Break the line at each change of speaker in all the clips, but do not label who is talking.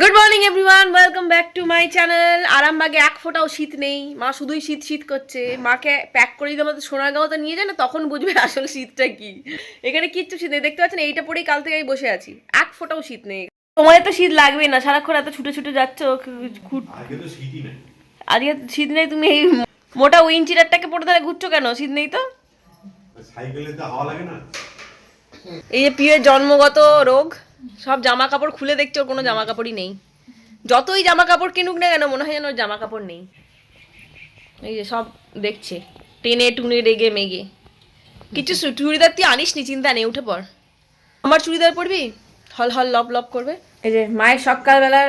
Good morning everyone welcome back to my channel আরামবাগে এক ফোঁটাও শীত নেই। মা শুধুই শীত শীত করছে। মাকে প্যাক করে দিতে আমাদের সোনারগাঁওতে নিয়ে যায় না তখন বুঝবে আসল শীতটা কি। এখানে কিচ্ছু শীত নেই। দেখতে পাচ্ছেন এইটা পরেই কাল থেকে আমি বসে আছি। এক ফোঁটাও শীত নেই। তোমাদের তো শীত লাগবেই না। সারাক্ষণ এত ছুটে ছুটে যাচ্ছ আজকে শীত নেই তুমি এই মোটা উইঞ্চিটারটাকে পড়ে তাহলে ঘুরছো কেন? শীত নেই তো?
সাইকেলে তো হাওয়া লাগে না।
এই যে পিয়ের জন্মগত রোগ। সব জামা কাপড় খুলে দেখছে ওর কোনো জামা কাপড়ই নেই। যতই জামা কাপড় কিনুক না কেন মনে হয় যেন ওর জামা কাপড় নেই। এই যে সব দেখছে। টেনে টুনে রেগে মেগে। কিছু চুড়িদার তুই আনিস নি চিন্তা নেই উঠে পর আমার চুড়িদার পরবি? হল হল লপ লপ করবে। এই যে মায়ের সকালবেলার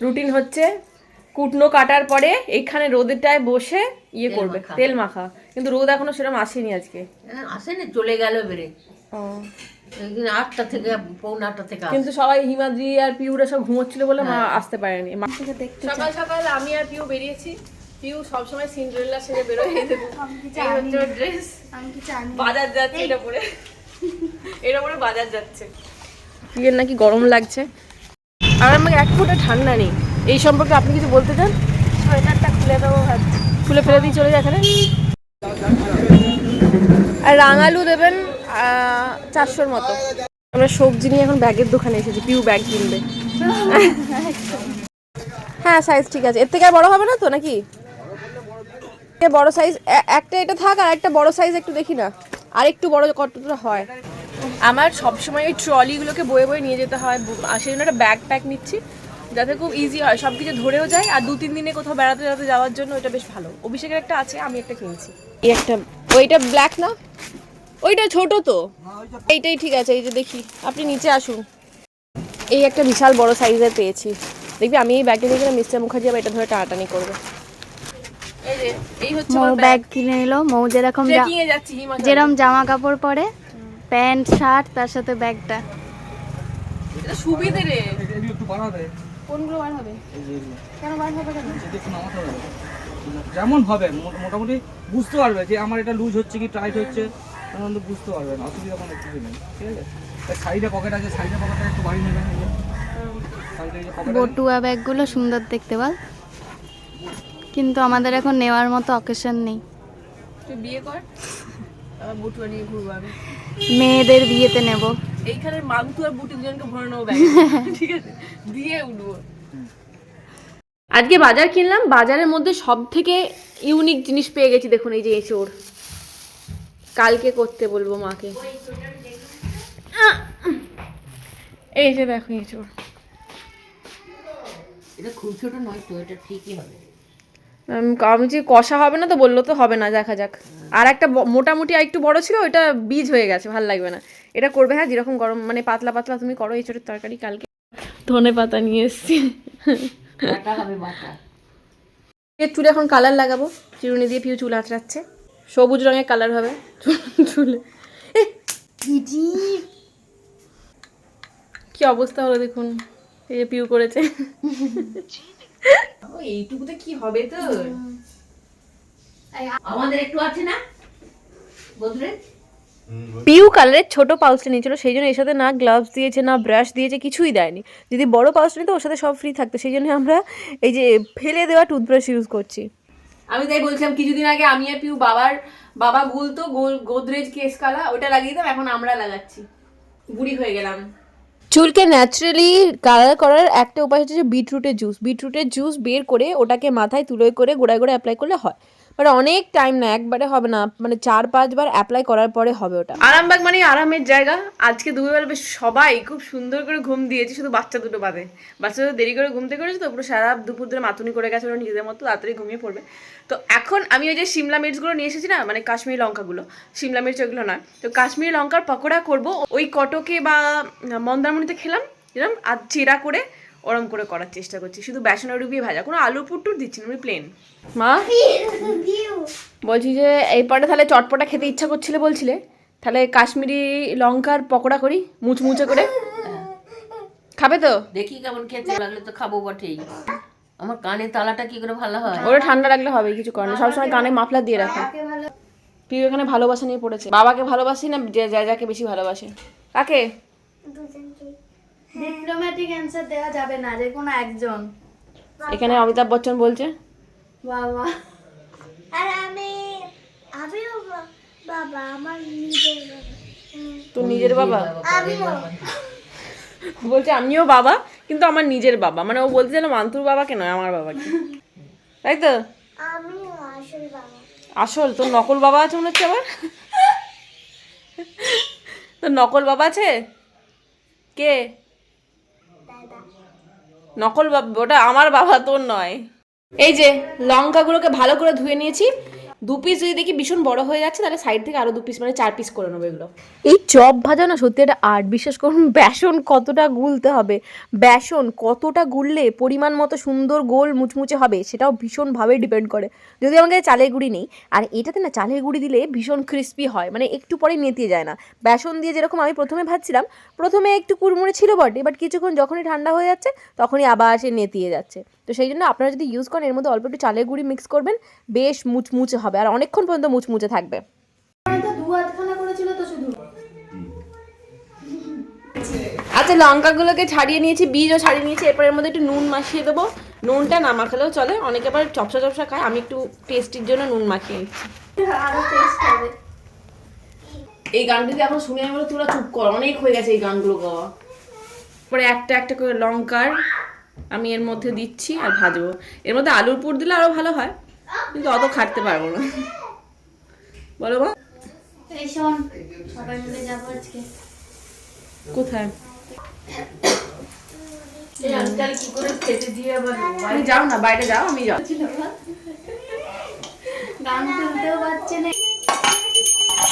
রুটিন হচ্ছে কুটনো কাটার পরে এইখানে রোদেরটায় বসে ইয়ে করবে তেল মাখা। কিন্তু রোদ এখনও সেরকম আসেনি আজকে।
আসেনি চলে গেল বেড়ে
ও।
একদিন আটটা থেকে পৌনে আটটা থেকে
কিন্তু সবাই হিমাদ্রি আর পিউরা সব ঘুমোচ্ছিল বলে মা আসতে পারেনি। মা সকাল সকাল আমি আর পিউ বেরিয়েছি। পিউ সবসময় সিন্ড্রেলা সেরে বেরোয়। এই দেখুন এই হচ্ছে ওর ড্রেস বাজার যাচ্ছে এটা পরে। এটা পরে বাজার যাচ্ছে। পিয়ের নাকি গরম লাগছে। আর আমাকে এক ফোঁটা ঠান্ডা নেই। এই সম্পর্কে আপনি কিছু বলতে চান? সোয়েটারটা খুলে দেবো ভাবছি। খুলে ফেলে দিয়ে চলে যায় এখানে। আর রাঙালু দেবেন চারশোর মতো। আমরা সবজি নিয়ে এখন ব্যাগের দোকানে এসেছি পিউ ব্যাগ কিনবে। হ্যাঁ সাইজ ঠিক আছে। এর থেকে আর বড় হবে না তো নাকি? বড় সাইজ একটা এটা থাক আর একটা বড় সাইজ একটু দেখি না। আর একটু বড় কতটা হয়? আমার সবসময় ওই ট্রলিগুলোকে বয়ে বয়ে নিয়ে যেতে হয়। আর সেই জন্য একটা ব্যাগ প্যাক নিচ্ছি। যাতে খুব ইজি হয়। সব কিছু ধরেও যায়। আর দু তিন দিনে কোথাও বেড়াতে বেড়াতে যাওয়ার জন্য এটা বেশ ভালো। অভিষেকের একটা আছে আমি একটা কিনছি। এই একটা ওইটা ব্ল্যাক না? ওইটা ছোট তো। এইটাই ঠিক আছে এই যে দেখি। আপনি নিচে আসুন। এই একটা বিশাল বড় সাইজের পেয়েছি। দেখবি আমি এই ব্যাগটা নিয়ে গেলে মিস্টার মুখার্জি আবার এটা ধরে টানাটানি করবে। এই যে এই হচ্ছে
মৌ ব্যাগ কিনে নিল মৌ যেরকম যেরকম জামা কাপড় পরে প্যান্ট শার্ট তার সাথে ব্যাগটা।
সুবিধে রে। কোনগুলো বার হবে? কেন বার হবে
যেমন হবে মোটামুটি বুঝতে পারবে যে আমার এটা লুজ হচ্ছে কি টাইট হচ্ছে। তখন তো বুঝতে পারবে না অসুবিধা কোনো কিছু নেই ঠিক আছে? সাইডে পকেট আছে সাইডে পকেটটা একটু বাড়ি নেবেন
বটুয়া ব্যাগগুলো সুন্দর দেখতে বল। কিন্তু আমাদের এখন নেওয়ার মতো অকেশন নেই।
তুই বিয়ে কর আবার নিয়ে ঘুরবো আমি।
মেয়েদের বিয়েতে নেব।
এইখানের মান্তু আর বুটি দুজনকে ভরে নেব ব্যাগ। ঠিক আছে? দিয়ে উঠবো। আজকে বাজার কিনলাম বাজারের মধ্যে সব থেকে ইউনিক জিনিস পেয়ে গেছি দেখুন এই যে এঁচোড়। কালকে করতে বলব মাকে। এই যে দেখো এঁচোড়
এটা খুব ছোট নয় তো এটা ঠিকই হবে।
আমি যে কষা হবে না তো বলল তো হবে না দেখা যাক। আর একটা মোটামুটি একটু বড় ছিল ওটা বীজ হয়ে গেছে ভালো লাগবে না। এটা করবে হ্যাঁ যেরকম গরম মানে পাতলা পাতলা তুমি করো এঁচোড়ের তরকারি কালকে। ধনে পাতা নিয়ে এসছি। চুলে এখন কালার লাগাবো চিরুনি দিয়ে পিউ চুল আঁচড়াচ্ছে। সবুজ রঙের কালার হবে। চুলে কি অবস্থা হলো দেখুন। এই যে পিউ করেছে। এইটুকুতে কি হবে তোর?
আমাদের একটু আছে না? গোদরেজ
পিউ কালারের ছোট পাউচটা নিয়েছিল সেই জন্য এর সাথে না গ্লাভস দিয়েছে না ব্রাশ দিয়েছে কিছুই দেয়নি। যদি বড় পাউচটা নিত ওর সাথে সব ফ্রি থাকতো। সেই জন্য আমরা এই যে ফেলে দেওয়া টুথব্রাশ ইউজ করছি। আমি তাই বলছিলাম, কিছুদিন আগে আমি আর পিউ বাবার, বাবা গুলতো গোল গোদরেজ কেস কালা, ওটা লাগিয়ে দিতাম এখন আমরা লাগাচ্ছি। বুড়ি হয়ে গেলাম। চুলকে ন্যাচারালি কালার করার একটা উপায় হচ্ছে যে বিটরুটের জুস বিটরুটের জুস বের করে ওটাকে মাথায় তুলোয় করে, গোড়ায় গোড়ায় অ্যাপ্লাই করলে হয়। বাট অনেক টাইম না, একবারে হবে না। মানে চার, পাঁচবার অ্যাপ্লাই করার পরে হবে ওটা। আরামবাগ মানে আরামের জায়গা। আজকে দুপুরবেলা বেশ সবাই খুব সুন্দর করে ঘুম দিয়েছে, শুধু বাচ্চা দুটো বাদে। বাচ্চা দুটো দেরি করে ঘুমতে করেছে তো, পুরো সারা দুপুর ধরে মাতুনি করে গেছে ওরা নিজেদের মতো, তাড়াতাড়ি ঘুমিয়ে পড়বে। তো এখন আমি ওই যে সিমলা মির্চগুলো নিয়ে এসেছি না মানে কাশ্মীরি লঙ্কাগুলো, সিমলা মির্চ ওগুলো নয়। তো কাশ্মীরি লঙ্কার পকোড়া করব, ওই কটকে বা মন্দারমণিতে খেলাম যেরকম আর চেরা করে ওরম করে করার চেষ্টা করছি। শুধু বেসনের ডুবিয়ে ভাজা কোনো আলু পুট্টুর দিচ্ছি না আমি প্লেন মা? বলছি যে এই পরে তাহলে চটপটা খেতে ইচ্ছা করছিলে বলছিলে। তাহলে কাশ্মীরি লঙ্কার পকোড়া করি মুচমুচে করে। খাবে তো?
দেখি কেমন খেতে লাগলে তো খাব বটেই। আমার কানে তালাটা কি করে ভালো হয়?
ওটা ঠান্ডা রাখলে হবে কিছু করে না সবসময় কানে মাফলার দিয়ে রাখো। তুই এখানে ভালোবাসা নিয়ে পড়েছে। বাবাকে ভালোবাসি না যে যা যাকে বেশি ভালোবাসে। কাকে?
ডিপ্লোম্যাটিক অ্যান্সার দেওয়া যাবে না যে কোনো একজন।
এখানে অমিতাভ বচ্চন বলছে?
বাবা।
আর আমি আমিও বাবা আমার নিজের
তোর নিজের বাবা?
আমিও।
বলছে আমিও বাবা কিন্তু আমার নিজের বাবা। মানে ও বলতে যেন মান্তুর বাবা কেন আমার বাবাকে। তাই তো?
আসল বাবা।
আসল তোর নকল বাবা আছে মনে হচ্ছে আবার? তোর নকল বাবা আছে? কে? নকল ওটা আমার বাবা তোর নয়। এই যে লঙ্কাগুলোকে ভালো করে ধুয়ে নিয়েছি দু পিস যদি দেখি ভীষণ বড় হয়ে যাচ্ছে, তাহলে সাইড থেকে আরও দু পিস মানে চার পিস করে নেব এগুলো। এই চপ ভাজা না, সত্যি একটা আর্ট বিশ্বাস করুন, বেসন কতটা গুলতে হবে। বেসন কতটা গুললে পরিমাণ মতো সুন্দর গোল মুচমুচে হবে, সেটাও ভীষণভাবে ডিপেন্ড করে। যদি আমাকে চালের গুঁড়ি নেই, আর এটাতে না চালের গুঁড়ি দিলে ভীষণ ক্রিস্পি হয় মানে একটু পরে নেতিয়ে যায় না। বেসন দিয়ে যেরকম আমি প্রথমে ভাজছিলাম, প্রথমে একটু কুড়মুড়ে ছিল বটে বাট কিছুক্ষণ যখনই ঠান্ডা হয়ে যাচ্ছে, তখনই আবার সে নেতিয়ে যাচ্ছে। তো সেই জন্য আপনারা যদি ইউজ করেন, এর মধ্যে অল্প একটু চালের গুঁড়ি মিক্স করবেন, বেশ মুচমুচে হবে। আর অনেকক্ষণ পর্যন্ত মুচমুচে থাকবে।
তো দু আধখানা করেছিল তো শুধু।
আচ্ছা লঙ্কাগুলোকে ছাড়িয়ে নিয়েছি বীজও ছাড়িয়ে নিয়েছি এরপর এর মধ্যে একটু নুন মাখিয়ে দেবো। নুনটা না মাখালেও চলে অনেকে আবার চপসা চপসা খায় আমি একটু টেস্টির জন্য নুন মাখিয়ে নিচ্ছি।
টেস্ট
এই গানটা যদি এখন শুনে আমি বলি তোরা চুপ কর অনেক হয়ে গেছে এই গানগুলো গাওয়া পরে একটা একটা করে লঙ্কার আমি এর মধ্যে দিচ্ছি আর ভাজবো। এর মধ্যে আলুর পুর দিলে আরও ভালো হয়। কিন্তু অত খাটতে পারব না। বলো মা কোথায়? যাও না বাইরে যাও আমি যাও।
গান তুলতেও পারছে না।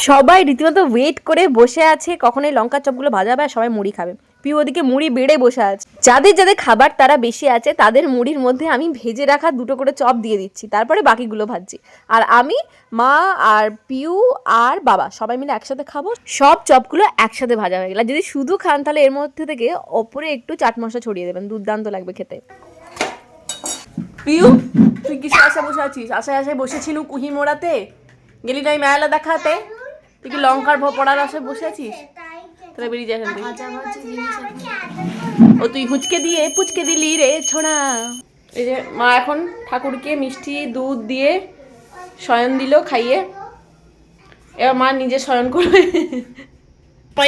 সবাই রীতিমতো ওয়েট করে বসে আছে কখন এই লঙ্কার চপগুলো ভাজা হবে আর সবাই মুড়ি খাবে। পিউ ওদিকে মুড়ি বেড়ে বসে আছে যাদের যাদের খাবার তারা বেশি আছে, তাদের মুড়ির মধ্যে আমি ভেজে রাখা দুটো করে চপ দিয়ে দিচ্ছি, তারপরে বাকিগুলো ভাজছি। আর আমি, মা আর পিউ আর বাবা সবাই মিলে একসাথে খাব। সব চপগুলো একসাথে ভাজা হয়ে গেল। যদি শুধু খান তাহলে এর মধ্যে থেকে ওপরে একটু চাট মশলা ছড়িয়ে দেবেন, দুর্দান্ত লাগবে খেতে। পিউ, তুই কিসে আশা বসে আছিস? আশায় আশায় বসেছিলু কুহি মোড়াতে গেলি নাই মেলা দেখাতে? তুই কি লঙ্কার ভ- পড়ার আশায় বসে আছিস? তাহলে বেরিয়ে
জিনিস
ও তুই হুচকে দিয়ে পুচকে দিলি রে ছোড়া। এই যে মা এখন ঠাকুরকে মিষ্টি দুধ দিয়ে শয়ন দিল খাইয়ে। এবার মা নিজে শয়ন করবে।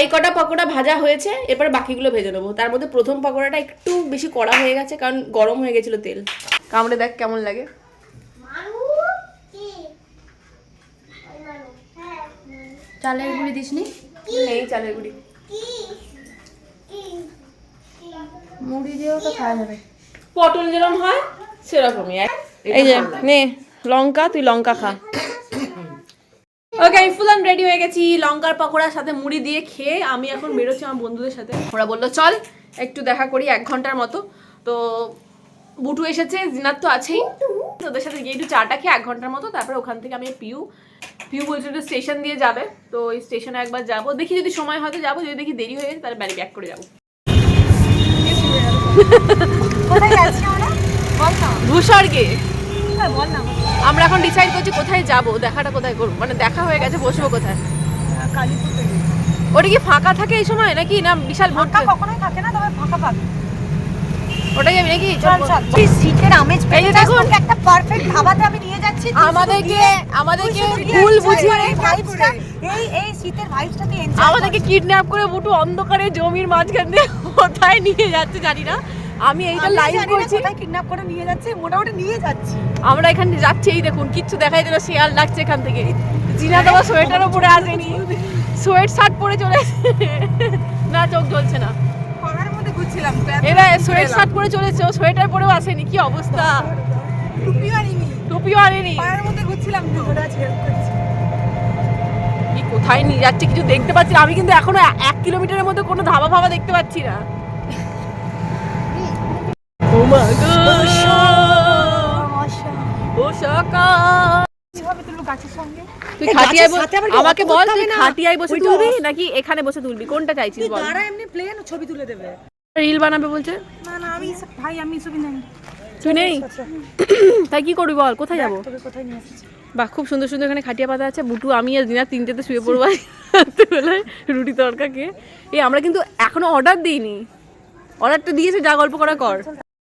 এই কটা পকোড়া ভাজা হয়েছে এরপরে বাকিগুলো ভেজে নেব। তার মধ্যে প্রথম পকোড়াটা একটু বেশি কড়া হয়ে গেছে কারণ গরম হয়ে গেছিল তেল। কামড়ে দেখ কেমন লাগে।
চালের গুঁড়ি দিসনি?
নেই চালের গুঁড়ি।
মুড়ি দিয়েও তো খাওয়া যাবে।
পটল যেরকম হয় সেরকমই। এই যে নে লঙ্কা তুই লঙ্কা খা। ওকে আমি ফুল অ্যান্ড রেডি হয়ে গেছি। লঙ্কার পকোড়ার সাথে মুড়ি দিয়ে খেয়ে আমি এখন বেরোচ্ছি আমার বন্ধুদের সাথে। ওরা বলল চল একটু দেখা করি এক ঘণ্টার মতো। তো বুটু এসেছে জিনাত তো আছেই। তো ওদের সাথে গিয়ে একটু চাটা খেয়ে এক ঘণ্টার মতো তারপরে ওখান থেকে আমি পিউ পিউ বলছে একটু স্টেশন দিয়ে যাবে। তো ওই স্টেশনে একবার যাব। দেখি যদি সময় হয়তো যাব যদি দেখি দেরি হয়ে গেছে তাহলে বাড়ি ব্যাক করে যাব। ভূস্বর্গে আমরা? এখন ডিসাইড করছি কোথায় যাব দেখাটা কোথায় করব। মানে দেখা হয়ে গেছে বসবো কোথায়? ওটা কি ফাঁকা থাকে এই সময়? নাকি না বিশাল ফাঁকা
কখনোই থাকে না তবে ফাঁকা পাবে
ওটাই আমি নাকি
চল চল সিটের আমেজ পেয়ে
দেখুন।
একটা পারফেক্ট ধাবাতে আমি নিয়ে যাচ্ছি
আমাদেরকে আমাদেরকে ভুল বুঝিয়ে
এই এই শীতের ভাইবসটা তুই এনজয়
আমাদেরকে কিডন্যাপ করে বুটু অন্ধকারে জমির মাঝখান দিয়ে কোথায় নিয়ে যাচ্ছে জানি না। আমি এইটা লাইভ করছি।
কোথায় কিডন্যাপ করে নিয়ে যাচ্ছে মোটামুটি নিয়ে যাচ্ছি।
আমরা এখানে যাচ্ছি এই দেখুন কিচ্ছু দেখাই দিল শিয়াল লাগছে এখান থেকে। জিনা তো আবার সোয়েটারও পরে আসেনি। সোয়েট শার্ট পরে চলে এসেছে। না চোখ জ্বলছে না
পাড়ার মধ্যে ঘুরছিলাম
এরা সোয়েট শার্ট পরে চলেছে ও সোয়েটার পরেও আসেনি কি অবস্থা?
টুপিও আনিনি।
টুপিও আনেনি?
পাড়ার মধ্যে ঘুরছিলাম
কি কোথায় নিয়ে যাচ্ছে কিছু দেখতে পাচ্ছি না। আমি কিন্তু এখনও এক কিলোমিটারের মধ্যে কোনো ধাবা ফাবা দেখতে পাচ্ছি না। ও মা গো। ও সকাল।
কীভাবে তুলবো গাছের সঙ্গে?
তুই খাটিয়ায় আমাকে বল তুই? খাটিয়ায় বসে তুলবি নাকি এখানে বসে তুলবি? কোনটা চাইছিস
তুই
বল?
দাঁড়া এমনি প্লেন ছবি তুলে দেবে।
রিল বানাবে বলছে?
না না আমি ভাই আমি এসবই নাই
তুই নেই? তাই কি করবি বল? কোথায় যাব?
কোথায় নিয়ে এসেছি।
বাহ খুব সুন্দর সুন্দর এখানে খাটিয়া পাতা আছে। বুটু আমি আর দিনার তিনটেতে শুয়ে পড়ব রাত্রিবেলায় রুটি তরকা খেয়ে এই আমরা কিন্তু এখনও অর্ডার দিইনি। অর্ডারটা দিয়েছে যা গল্প করা কর।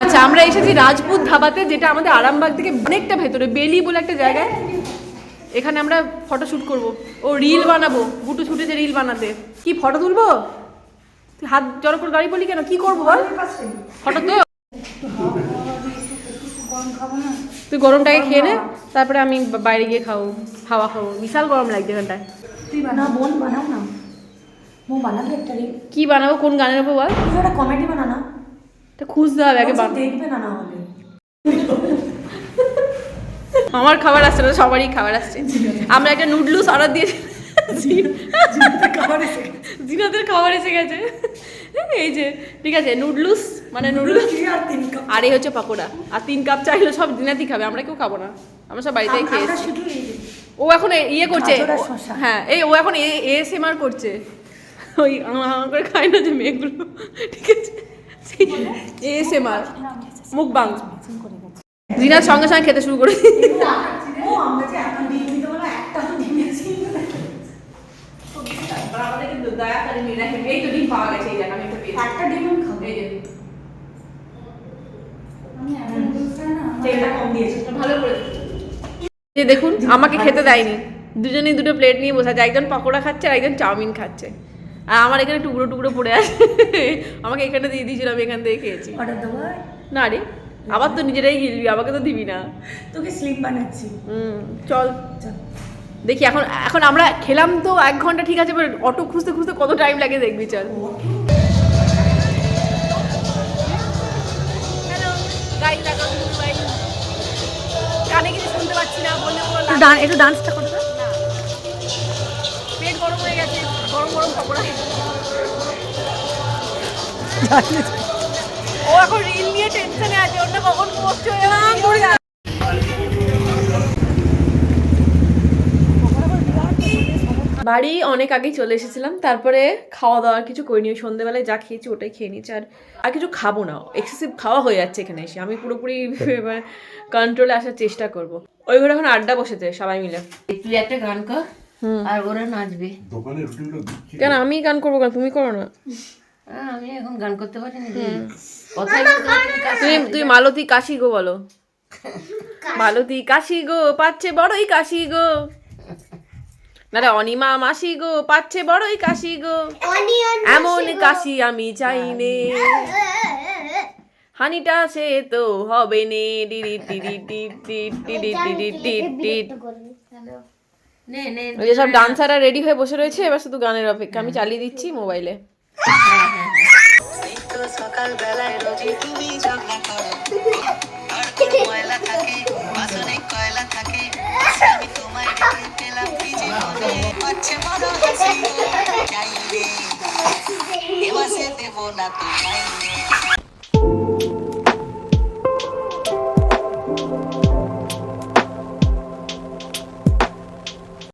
আচ্ছা আমরা এসেছি রাজপুত ধাবাতে যেটা আমাদের আরামবাগ থেকে অনেকটা ভেতরে বেলি বলে একটা জায়গায়। এখানে আমরা ফটো শ্যুট করব। ও রিল বানাবো। বুটু ছুটেছে রিল বানাতে। কি ফটো তুলবো? তুই হাত জড়ো করে গাড়ি বলি কেন? কি করব বল? হঠাৎ তো তুই গরমটাকে খেয়ে নে তারপরে আমি বাইরে গিয়ে খাব হাওয়া খাব বিশাল গরম লাগছে এখানটায়।
না বোন বানাও না। মো বানাবে একটা রিল।
কি বানাবো? কোন গানের উপর বল?
একটা কমেডি বানানা
তা খুঁজতে হবে আগে বান
দেখবে না না হলে।
আমার খাবার আসছে না সবারই খাবার আসছে। আমরা একটা নুডলস অর্ডার দিয়েছি জিনাদের খাবার এসে গেছে। এই যে ঠিক আছে নুডলস মানে নুডলস
আর তিন কাপ
আর এই হচ্ছে পাকোড়া। আর তিন কাপ চাইলে সব দিনাতি খাবে আমরা কেউ খাব না। আমরা সব বাড়িতে খেয়ে ও এখন এ- ইয়ে করছে। হ্যাঁ এই ও এখন এএসএমআর করছে। ওই আমার আমার করে খায় না যে মেয়েগুলো। ঠিক আছে? এএসএমআর মুখবাং জিনার সঙ্গে সঙ্গে খেতে শুরু করে
ও আমরা যে এখন ডিম দিতে বলো একটা
দয়া করে নিরাহে এই তো ডিম পাওয়া গেছে এই দেখ আমি একটা পেয়েছি।
একটা ডিম আমি খাব।
এই যে। যে দেখুন আমাকে খেতে দেয়নি। দুজনেই দুটো প্লেট নিয়ে বসে আছে। একজন পকোড়া খাচ্ছে আর একজন চাউমিন খাচ্ছে। আর আমার এখানে টুকরো টুকরো পড়ে আছে। আমাকে এখানে দিয়ে দিয়েছিল আমি এখান থেকে খেয়েছি। না রে আবার তো নিজেরাই গিলবি আমাকে তো দিবি না।
তোকে স্লিপ বানাচ্ছি।
হুম চল।
চল।
দেখি এখন এখন আমরা খেলাম তো এক ঘণ্টা ঠিক আছে অটো খুঁজতে খুঁজতে কত টাইম লাগে দেখবি চল। কানে কিছু শুনতে পাচ্ছি না বললে
একটু ডান একটু ডান্সটা
পেট গরম হয়ে গেছে গরম গরম পকোড়া ও এখন রিল নিয়ে টেনশনে আছে ওটা কখন পোস্ট হয়ে বাড়ি অনেক আগেই চলে এসেছিলাম তারপরে খাওয়া দাওয়ার কিছু করিনি ওই সন্ধ্যেবেলায় যা খেয়েছি ওটাই খেয়ে নিচ্ছি আর আর কিছু খাব না এক্সেসিভ খাওয়া হয়ে যাচ্ছে এখানে এসে আমি পুরোপুরি এবার কন্ট্রোলে আসার চেষ্টা করব। ওই ঘরে এখন আড্ডা বসেছে সবাই মিলে।
তুই একটা গান কর আর ওরা নাচবে।
কেন আমি গান করব কেন? তুমি করো না।
আমি এখন গান করতে পারি না
তুমি তুমি মালতী কাশি গো বলো। মালতী কাশি গো পাচ্ছে বড়ই কাশি গো। না অনিমা মাসি গো পাচ্ছে বড়ই কাশি গো এমন কাশি আমি চাই নে হানিটা সে তো হবে নে ডিডি ডিডি ডিডি ডিডি ডিডি ডিডি
নে নে
ওই যে সব ডান্সাররা রেডি হয়ে বসে রয়েছে এবার শুধু গানের অপেক্ষা আমি চালিয়ে দিচ্ছি মোবাইলে
立ち物ですね。ないね。言わせてもらってないね。